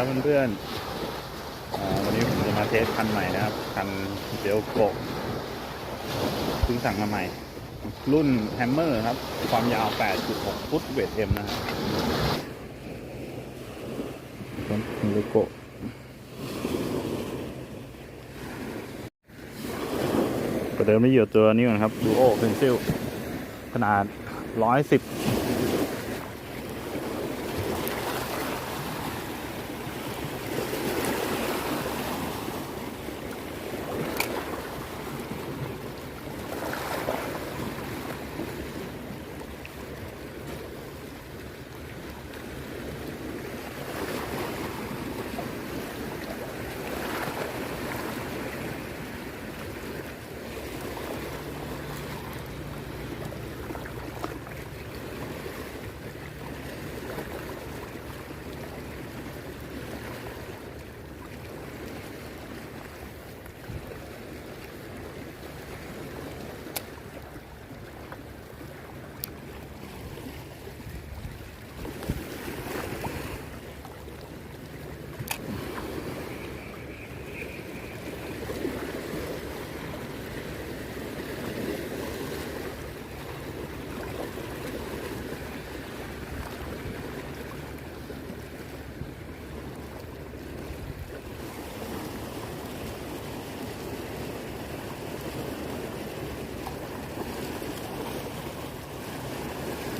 ครับเพื่อนๆวันนี้ผมจะมาเทสคันใหม่นะครับ คันเดลโกะเพิ่งสั่งมาใหม่ รุ่นแฮมเมอร์ครับ ความยาว 8.6 ฟุตเวทเอ็มนะครับเดลโกะประเดิมไม่เหยื่อตัวนี้ก่อนครับดูโอเพนซิลขนาด 110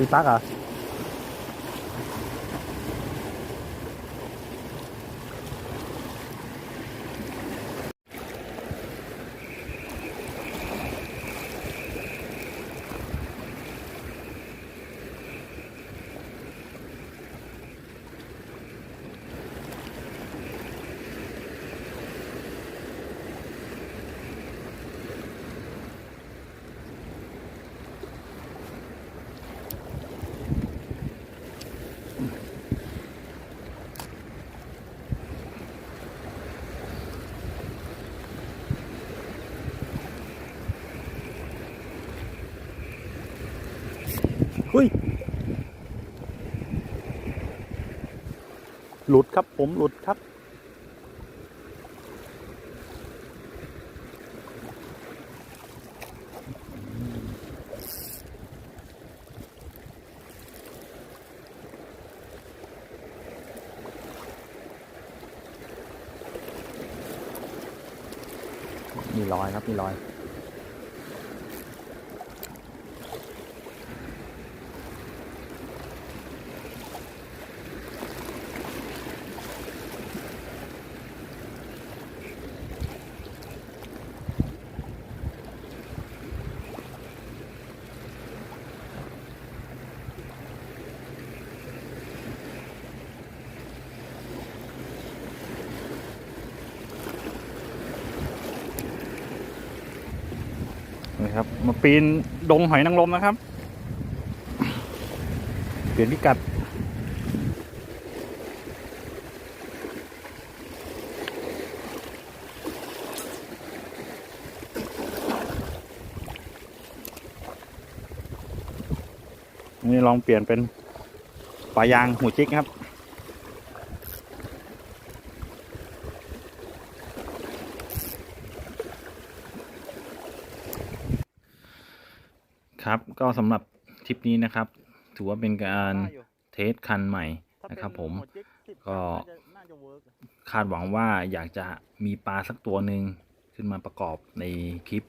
พี่ตั๊ก เหรอะเฮ้ย หลุดครับผมหลุดครับ มีรอยครับ มีรอย ครับ มาปีนดงหอยนางรมนะครับ เปลี่ยนพิกัด นี่ลองเปลี่ยนเป็นปลายางหูจิกครับ ครับก็สำหรับทริปนี้นะครับ ถือว่าเป็นการเทสคันใหม่นะครับผมก็คาดหวังว่าอยากจะมีปลาสักตัวหนึ่งขึ้นมาประกอบในคลิป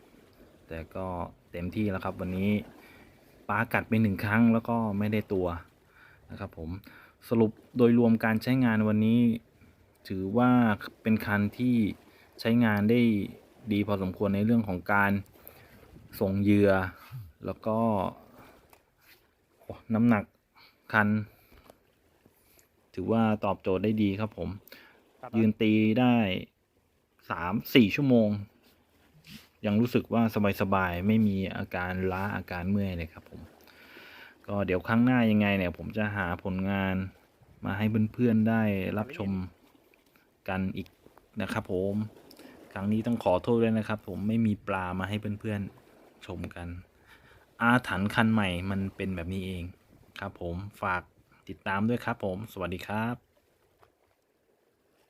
แต่ก็เต็มที่แล้วครับ วันนี้ปลากัดไปหนึ่งครั้งแล้วก็ไม่ได้ตัวนะครับผมสรุปโดยรวมการใช้งานวันนี้ ถือว่าเป็นคันที่ใช้งานได้ดีพอสมควรในเรื่องของการส่งเหยื่อ แล้วก็โอ้น้ำหนักคัน ถือว่าตอบโจทย์ได้ดีครับผม ยืนตีได้สามสี่ชั่วโมง ยังรู้สึกว่าสบายๆ ไม่มีอาการล้าอาการเมื่อยเลยครับผม ก็เดี๋ยวครั้งหน้ายังไงเนี่ย ผมจะหาผลงานมาให้เพื่อนๆได้รับชมกันอีกนะครับผม ครั้งนี้ต้องขอโทษด้วยนะครับ ผมไม่มีปลามาให้เพื่อนๆชมกัน อาถรรพ์คันใหม่มันเป็นแบบนี้เองครับผมฝากติดตามด้วยครับผม สวัสดีครับ